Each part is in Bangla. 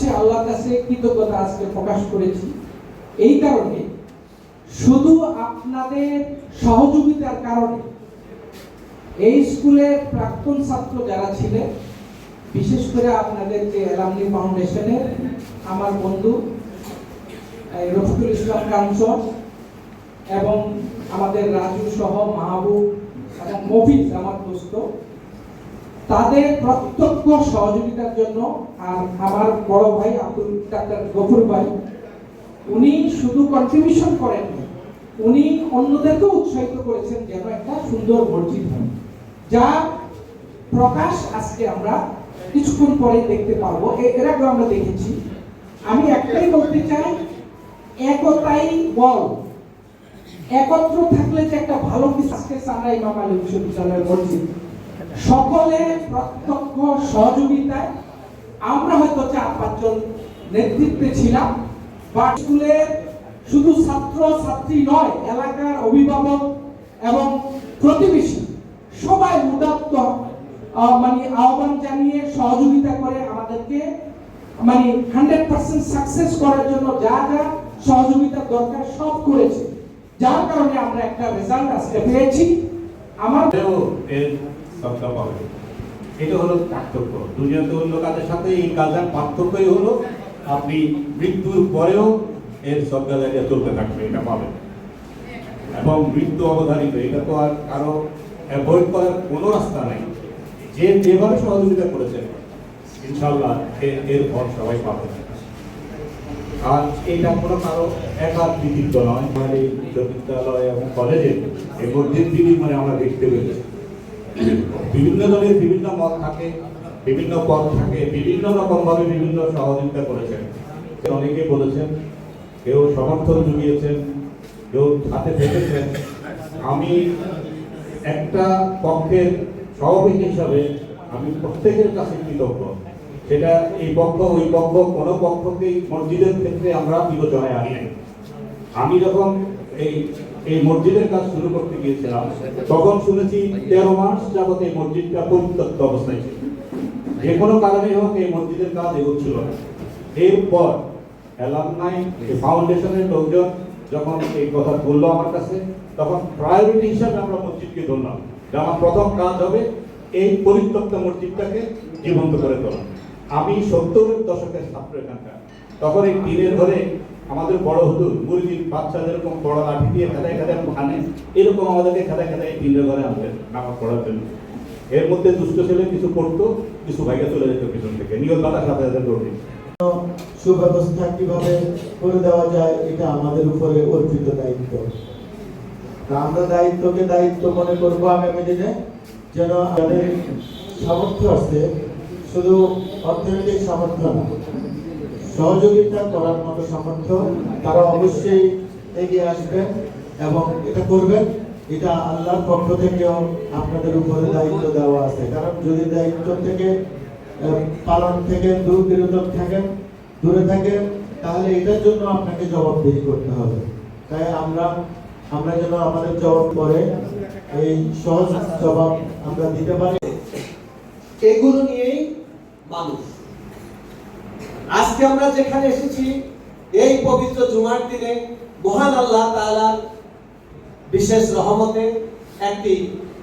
হচ্ছে আল্লাহর কাছে কৃতজ্ঞতা আজকে প্রকাশ করেছি। এই কারণে শুধু আপনাদের সহযোগিতার কারণে এই স্কুলের প্রাক্তন ছাত্র যারা ছিলেন, বিশেষ করে আপনাদের যে এলামনি ফাউন্ডেশনের আমার বন্ধু রফিকুল ইসলাম কাঞ্চন এবং আমাদের রাজু সহ মাহবুব এবং মফিজ, আমার দোস্ত তাদের প্রত্যক্ষ সহযোগিতার জন্য আর আমার বড় ভাই আব্দুল ডাক্তার গফুর ভাই, উনি শুধু কন্ট্রিবিউশন করেন উনি অন্যদেরকেও উৎসাহিত করেছেন যেন একটা সুন্দর মসজিদ হয়। যা প্রকাশ আজকে আমরা কিছুক্ষণ পরে দেখতে পারব এর আগেও আমরা দেখেছি। আমি একটাই বলতে চাই, একতাই বল। একত্র থাকলে যে একটা ভালো কিছু আজকে সামরা ইমাম আলী বিশ্ববিদ্যালয়ের মসজিদ। সকলের প্রত্যক্ষ সহযোগিতায় আমরা হয়তো চার পাঁচজন নেতৃত্বে ছিলাম বা স্কুলের শুধু ছাত্র ছাত্রী নয়, এলাকার অভিভাবক এবং প্রতিবেশী সবাই উদাত্ত মানে আহ্বান জানিয়ে সহযোগিতা করে আমাদেরকে মানে হান্ড্রেড পার্সেন্ট সাকসেস করার জন্য যা যা সহযোগিতা দরকার সব করেছে। যার কারণে আমরা একটা রেজাল্ট আজকে পেয়েছি। এর সবটা পাবে এটা হলো পার্থক্য। অন্য কাজের সাথে, এই কাজের পার্থক্যই হলো আপনি মৃত্যুর পরেও এর চলতে থাকবে, এটা এবং মৃত্যু অবধারিত, এটা তো আর কারও অ্যাভয়েড করার কোনো রাস্তা নাই। যে যেভাবে সহযোগিতা করেছেন ইনশাল্লাহ এর- ফল সবাই পাবেন আর এটা কোনো কারও একার কৃতিত্ব নয়। আমার বিশ্ববিদ্যালয় এবং কলেজে এই মসজিদ মানে আমরা দেখতে পেয়েছি। বিভিন্ন দলের বিভিন্ন মত থাকে, বিভিন্ন পদ থাকে, বিভিন্ন রকম ভাবে বিভিন্ন সহযোগিতা করেছেন। অনেকে বলেছেন, কেউ সমর্থন জুগিয়েছেন, কেউ হাতে থেকেছেন আমি একটা পক্ষের সভাপতি হিসাবে আমি প্রত্যেকের কাছে কৃতজ্ঞ। সেটা এই পক্ষ, ওই পক্ষ, কোনো পক্ষকেই মসজিদের ক্ষেত্রে আমরা বিবেচনায় আনি। আমি যখন এই এই মসজিদের কাজ শুরু করতে গিয়েছিলাম। তখন শুনেছি তেরো মাস যাবত এই মসজিদটা পরিত্যক্ত অবস্থায় ছিল। যে কোনো কারণে হোক এই মসজিদের কাজ এগোচ্ছিল না। এরপর অ্যালামনাই ফাউন্ডেশনের লোকজন যখন এই কথা বলল আমার কাছে, তখন প্রায়োরিটি হিসাবে আমরা মসজিদকে ধরলাম। যে আমার প্রথম কাজ হবে এই পরিত্যক্ত মসজিদটাকে জীবন্ত করে তোলা। আমি সত্তরের দশকের ছাত্র এখানকার। তখন এই টিনের ঘরে আমাদের বড় হুজুর মুরগির বাচ্চা যেরকম বড় লাঠি দিয়ে খেদায় খেদায় খানে, এরকম আমাদেরকে খেদায় খেদায় টিনের ঘরে আনতেন নামাজ পড়ার জন্য। এর মধ্যে দুষ্ট ছেলে কিছু পড়তো, কিছু ভাইকে চলে যেত পিছন থেকে। নিয়ত বাতার সাথে সাথে দৌড়ে। সুব্যবস্থা কীভাবে করে দেওয়া যায়, এটা আমাদের উপরে অর্পিত দায়িত্ব। আমরা দায়িত্বকে দায়িত্ব মনে করব আগামী দিনে, যেন আমাদের সামর্থ্য আছে, শুধু অর্থনৈতিক সামর্থ্য না সহযোগিতা করার মতো সামর্থ্য তারা অবশ্যই এগিয়ে আসবেন এবং এটা করবেন। এটা আল্লাহর পক্ষ থেকেও আপনাদের উপরে দায়িত্ব দেওয়া আছে। কারণ যদি দায়িত্ব থেকে পালন থেকে দূর বিরত থাকেন, দূরে থাকেন, তাহলে এটার জন্য আপনাকে জবাবদিহি করতে হবে। তাই আমরা আমরা যেন আমাদের জবাব পরে এই সহজ জবাব আমরা দিতে পারি। এগুলো নিয়েই মানুষ। আজকে আমরা যেখানে এসেছি, এই পবিত্র জুমার দিনে মহান আল্লাহ তাআলার বিশেষ রহমতে একটি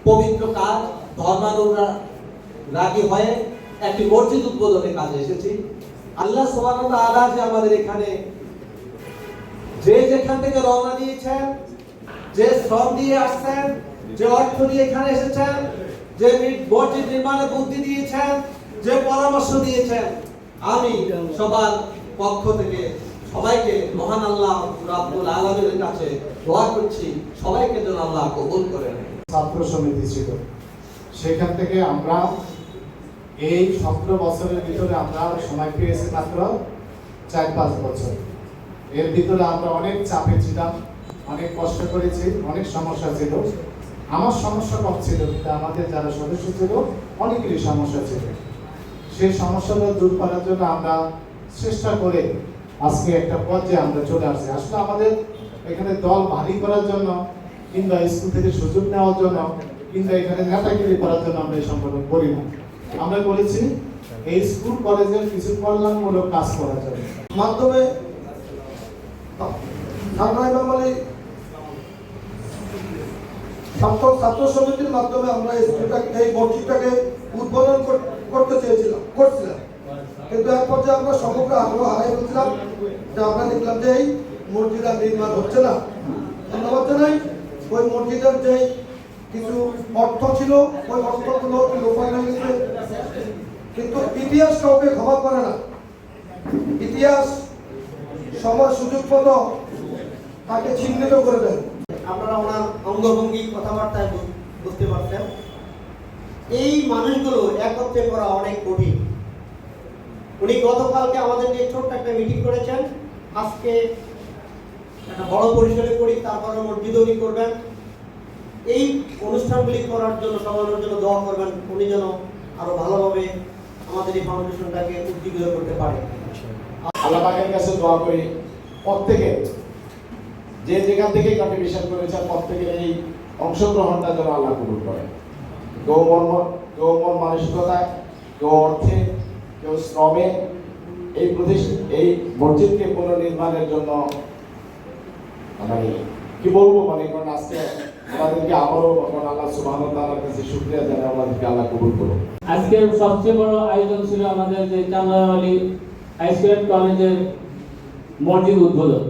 পবিত্র কাজ, ধর্মানুরা রাগী হয়ে একটি মসজিদ উদ্বোধনের কাজে এসেছি। আল্লাহ ওয়া তাআলা যে আমাদের এখানে যে যেখান থেকে রওনা দিয়েছেন, যে শ্রম দিয়ে আসছেন, যে অর্থ দিয়ে এখানে এসেছেন, যে মসজিদ নির্মাণে বুদ্ধি দিয়েছেন, যে পরামর্শ দিয়েছেন আমি সবার পক্ষ থেকে সবাইকে মহান আল্লাহ রাব্বুল আলামিনের কাছে দোয়া করছি। সবাইকে যেন আল্লাহ কবুল করে ছাত্র সমিতি ছিল। সেখান থেকে আমরা এই সতেরো বছরের ভিতরে আমরা সময় পেয়েছি মাত্র চার পাঁচ বছর। এর ভিতরে আমরা অনেক চাপে ছিলাম, অনেক কষ্ট করেছি, অনেক সমস্যা ছিল। আমার সমস্যা কম ছিল, কিন্তু আমাদের যারা সদস্য ছিল, অনেকেরই সমস্যা ছিল। সেই সমস্যাটা দূর করার জন্য আমরা চেষ্টা করে আজকে একটা পর্যায়ে আমরা চলে আসছি। আসলে আমাদের এখানে দল ভারী করার জন্য কিংবা স্কুল থেকে সুযোগ নেওয়ার জন্য কিংবা এখানে নেতাগিরি করার জন্য আমরা এই সংগঠন করি না। আমরা বলেছি, এই স্কুল, কলেজের কিছু কল্যাণমূলক কাজ করা যাবে। মাধ্যমে ছাত্র ছাত্র সমিতির মাধ্যমে আমরা এই স্কুলটাকে, এই মসজিদটাকে উদ্বোধন কর- করতে চেয়েছিলাম, করছিলাম। কিন্তু এক পর্যায়ে আমরা সমগ্র আগ্রহ হারাই ফেলছিলাম যে আমরা দেখলাম যে এই মসজিদ নির্মাণ হচ্ছে না। ধন্যবাদ জানাই। ওই মসজিদের যে কিছু অর্থ ছিল, ওই অর্থগুলো লোপায় হয়ে গেছে? কিন্তু ইতিহাস কাউকে ক্ষমা করে না। ইতিহাস সময় সুযোগ মতো তাকে চিহ্নিত করে দেয়। আপনারা ওনার অঙ্গভঙ্গি কথাবার্তায় বুঝতে পারছেন। এই মানুষগুলো একত্রে করা অনেক কঠিন। উনি গতকালকে আমাদের নিয়ে ছোট্ট একটা মিটিং করেছেন। আজকে একটা বড় পরিসরে করি তারপরে মসজিদ উনি করবেন। এই অনুষ্ঠানগুলি করার জন্য সবার জন্য দোয়া করবেন, উনি যেন আরও ভালোভাবে আমাদের এই ফাউন্ডেশনটাকে উজ্জীবিত করতে পারে। আল্লাহ পাকের কাছে দোয়া করি, প্রত্যেকে যে যেখান থেকে কন্ট্রিবিউশন করেছেন প্রত্যেকের এই অংশগ্রহণটা যেন আল্লাহ কবুল করে। কেউ কেউ মন মানসিকতায় কেউ অর্থে, কেউ শ্রমে, এই প্রতিষ্ঠা এই মসজিদকে পুনর্নির্মাণের জন্য মানে কি বলব মানে কারণ আজকে আমাদেরকে আবারও এখন আল্লাহ সুবহান তাআলার কাছে শুকরিয়া জানাই, আমাদেরকে আল্লাহ কবুল আজকের সবচেয়ে বড় আয়োজন ছিল আমাদের যে চান্দামালি হাই স্কুল কলেজের মসজিদ উদ্বোধন।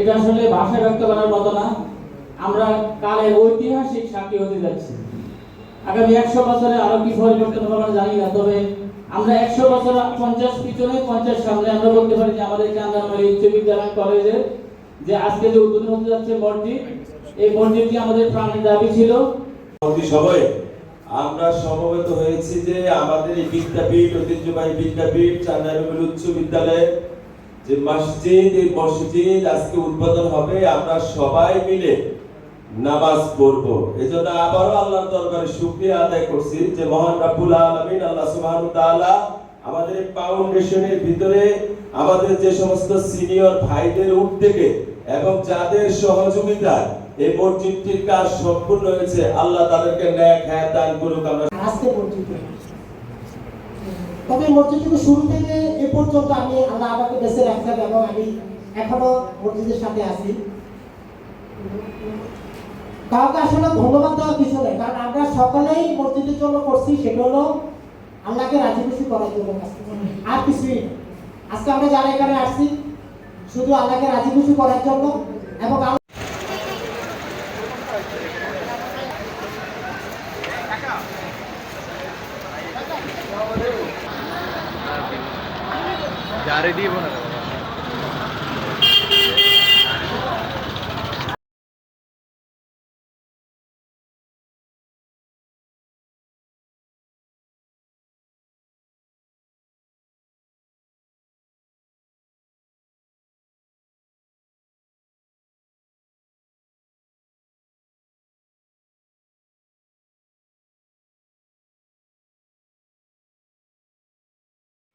এটা আসলে ভাষায় ব্যক্ত করার মতো না। আমরা কালের ঐতিহাসিক সাক্ষী হতে যাচ্ছি। আগামী একশো বছরে আরও কি পরিবর্তন হবে আমরা জানি না, তবে আমরা একশো বছর পঞ্চাশ পিছনে পঞ্চাশ সামনে আমরা বলতে পারি যে আমাদের চান্দামালি উচ্চ বিদ্যালয় কলেজের যে আজকে যে উদ্বোধন হতে যাচ্ছে মসজিদ এই মসজিদটি আমাদের প্রাণের দাবি ছিল। সময়ে আমরা সমবেত হয়েছি যে আমাদের এই বিদ্যাপীঠ, ঐতিহ্যবাহী বিদ্যাপীঠ চান্দারুল উচ্চ বিদ্যালয়ে যে মসজিদ, এই মসজিদ আজকে উদ্বোধন হবে। আমরা সবাই মিলে নামাজ পড়ব। এজন্য আবারও আল্লাহর দরবারে শুকরিয়া আদায় করছি যে মহান রাব্বুল আলামিন আল্লাহ সুবহানাহু ওয়া তাআলা আমাদের এই ফাউন্ডেশনের ভিতরে আমাদের যে সমস্ত সিনিয়র ভাইদের উদ্যোগে এবং যাদের সহযোগিতায় এই মসজিদটির কাজ সম্পূর্ণ হয়েছে, আল্লাহ তাদেরকে ন্যাক হ্যাঁ দান করুক আমরা আজকে মসজিদে। তবে মসজিদ থেকে শুরু থেকে এ পর্যন্ত আমি আল্লাহ আমাকে বেঁচে রাখছেন এবং আমি এখনও মসজিদের সাথে আছি। কাউকে আসলে ধন্যবাদ দেওয়ার কিছু নেই, কারণ আমরা সকলেই মসজিদের জন্য করছি সেটা হলো আল্লাহকে রাজি খুশি করার জন্য আর কিছুই না। আজকে আমরা যারা এখানে আসছি, শুধু আল্লাহকে রাজি খুশি করার জন্য এবং